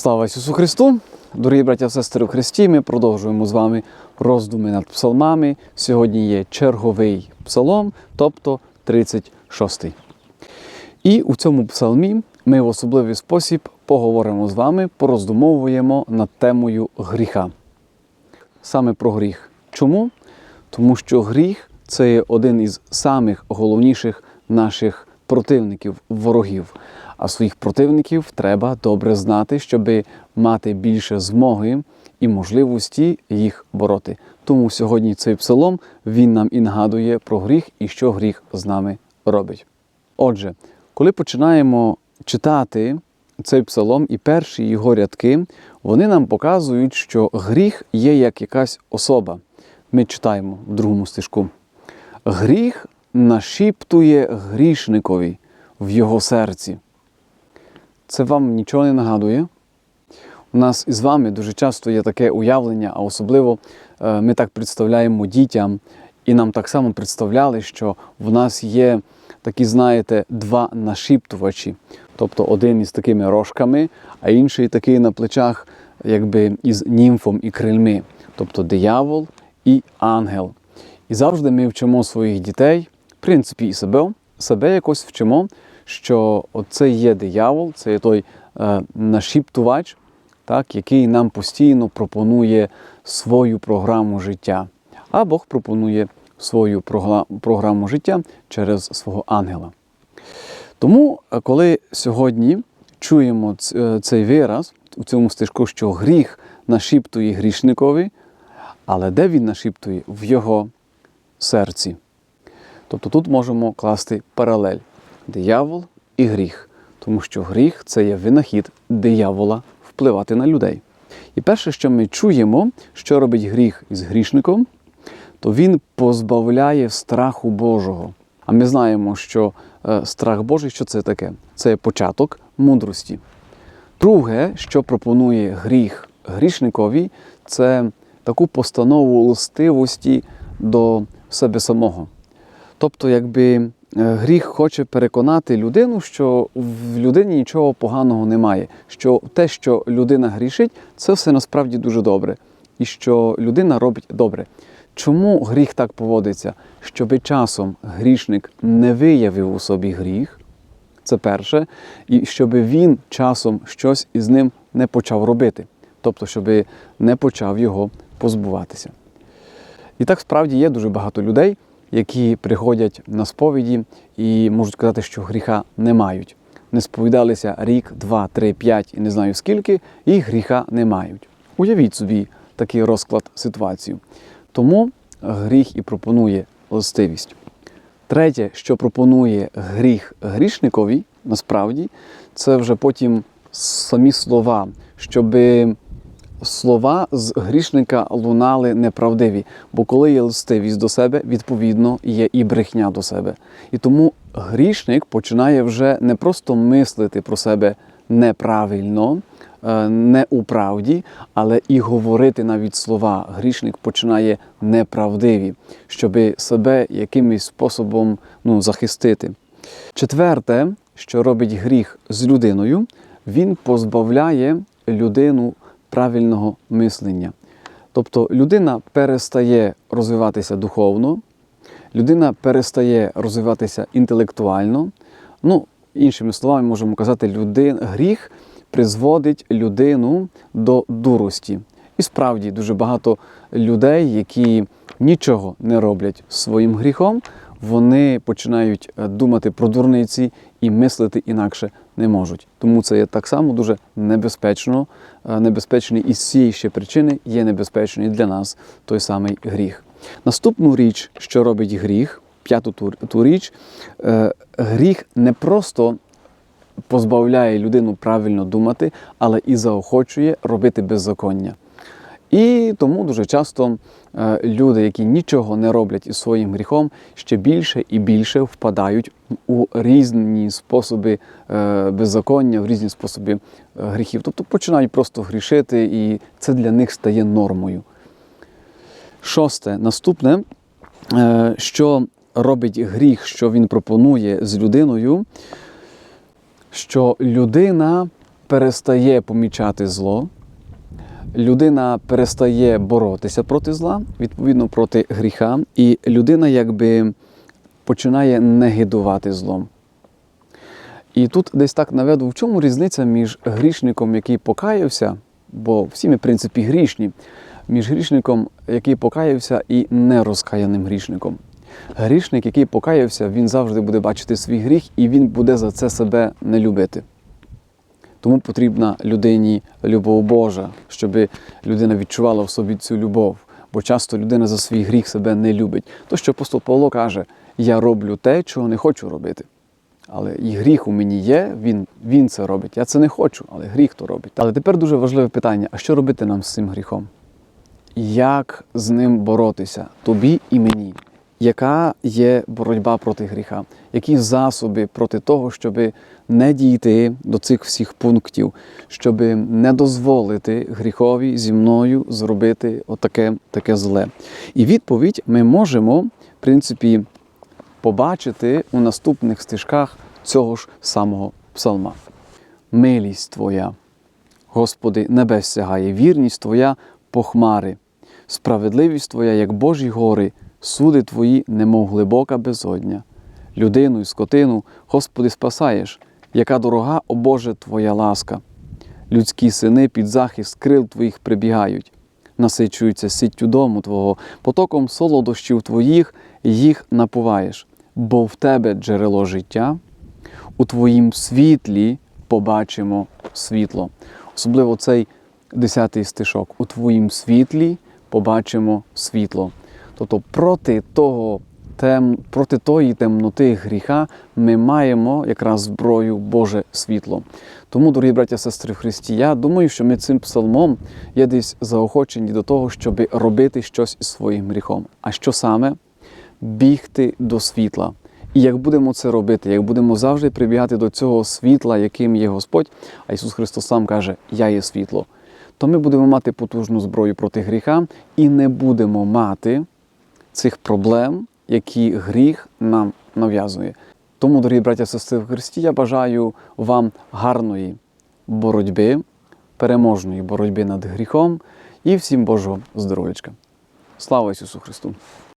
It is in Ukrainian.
Слава Ісусу Христу! Дорогі браття і сестри у Христі, ми продовжуємо з вами роздуми над псалмами. Сьогодні є черговий псалом, тобто 36-й. І у цьому псалмі ми в особливий спосіб поговоримо з вами, пороздумовуємо над темою гріха. Саме про гріх. Чому? Тому що гріх це є один із самих головніших наших противників, ворогів. А своїх противників треба добре знати, щоб мати більше змоги і можливості їх бороти. Тому сьогодні цей псалом він нам і нагадує про гріх і що гріх з нами робить. Отже, коли починаємо читати цей псалом і перші його рядки, вони нам показують, що гріх є як якась особа. Ми читаємо в другому стишку. Гріх нашіптує грішникові в його серці. Це вам нічого не нагадує? У нас із вами дуже часто є таке уявлення, а особливо е, ми так представляємо дітям, і нам так само представляли, що в нас є такі, знаєте, два нашіптувачі. Тобто один із такими рожками, а інший такий на плечах, якби із німфом і крильми, тобто диявол і ангел. І завжди ми вчимо своїх дітей, в принципі, і себе, себе якось вчимо, що це є диявол, це є той е, нашіптувач, так, який нам постійно пропонує свою програму життя. А Бог пропонує свою програму життя через свого ангела. Тому, е, коли сьогодні чуємо е, цей вираз у цьому стишку, що гріх нашіптує грішникові, але де він нашіптує? В його серці. Тобто тут можемо класти паралель диявол і гріх, тому що гріх це є винахід диявола впливати на людей. І перше, що ми чуємо, що робить гріх із грішником, то він позбавляє страху Божого. А ми знаємо, що е, страх Божий, що це таке? Це початок мудрості. Друге, що пропонує гріх грішникові, це таку постанову листивості до себе самого. Тобто, якби е, гріх хоче переконати людину, що в людині нічого поганого немає, що те, що людина грішить, це все насправді дуже добре, і що людина робить добре. Чому гріх так поводиться? Щоби часом грішник не виявив у собі гріх, це перше, і щоб він часом щось із ним не почав робити, тобто, щоб не почав його позбуватися. І так справді є дуже багато людей, які приходять на сповіді і можуть сказати, що гріха не мають. Не сповідалися рік, два, три, п'ять і не знаю скільки, і гріха не мають. Уявіть собі такий розклад ситуації. Тому гріх і пропонує властивість. Третє, що пропонує гріх грішникові, насправді, це вже потім самі слова, щоби слова з грішника лунали неправдиві, бо коли є листивість до себе, відповідно є і брехня до себе. І тому грішник починає вже не просто мислити про себе неправильно, е, не у правді, але і говорити навіть слова. Грішник починає неправдиві, щоб себе якимось способом ну, захистити. Четверте, що робить гріх з людиною, він позбавляє людину правильного мислення. Тобто людина перестає розвиватися духовно, людина перестає розвиватися інтелектуально. Ну, іншими словами, можемо казати, людин, гріх призводить людину до дурості. І справді дуже багато людей, які нічого не роблять своїм гріхом, вони починають е, думати про дурниці і мислити інакше не можуть. Тому це є так само дуже небезпечно. Е, Небезпечний із цієї ще причини є небезпечний для нас той самий гріх. Наступну річ, що робить гріх, п'яту ту, ту річ, е, гріх не просто позбавляє людину правильно думати, але і заохочує робити беззаконня. І тому дуже часто е, люди, які нічого не роблять із своїм гріхом, ще більше і більше впадають у різні способи е, беззаконня, в різні способи е, гріхів. Тобто починають просто грішити, і це для них стає нормою. Шосте, наступне, що робить гріх, що він пропонує з людиною, що людина перестає помічати зло, людина перестає боротися проти зла, відповідно проти гріха, і людина якби починає негидувати злом. І тут десь так наведу, в чому різниця між грішником, який покаявся, бо всі ми, в принципі, грішні, між грішником, який покаявся, і нерозкаяним грішником. Грішник, який покаявся, він завжди буде бачити свій гріх і він буде за це себе не любити. Тому потрібна людині любов Божа, щоб людина відчувала в собі цю любов. Бо часто людина за свій гріх себе не любить. То, що апостол Павло каже, я роблю те, чого не хочу робити. Але і гріх у мені є, він, він це робить. Я це не хочу, але гріх то робить. Але тепер дуже важливе питання: а що робити нам з цим гріхом? Як з ним боротися тобі і мені? Яка є боротьба проти гріха? Які засоби проти того, щоб не дійти до цих всіх пунктів, щоб не дозволити гріхові зі мною зробити отаке таке зле? І відповідь ми можемо, в принципі, побачити у наступних стежках цього ж самого псалма. Милість Твоя, Господи, небес сягає, вірність Твоя по хмари, справедливість Твоя, як Божі гори, суди Твої, немов глибока безодня. Людину і скотину, Господи, спасаєш, яка дорога, о Боже, Твоя ласка. Людські сини під захист крил Твоїх прибігають, насичуються сіттю дому Твого, потоком солодощів Твоїх їх напуваєш, бо в Тебе джерело життя, у Твоїм світлі побачимо світло. Особливо цей десятий стишок. У Твоїм світлі побачимо світло. Тобто проти того тем, проти тої темноти гріха ми маємо якраз зброю Боже світло. Тому, дорогі браття сестри в Христі, я думаю, що ми цим псалмом є десь заохочені до того, щоб робити щось із своїм гріхом. А що саме? Бігти до світла. І як будемо це робити, як будемо завжди прибігати до цього світла, яким є Господь, а Ісус Христос сам каже, Я є світло, то ми будемо мати потужну зброю проти гріха і не будемо мати цих проблем, які гріх нам нав'язує. Тому, дорогі браття сестри в Христі, я бажаю вам гарної боротьби, переможної боротьби над гріхом і всім Божого здоров'ячка. Слава Ісусу Христу!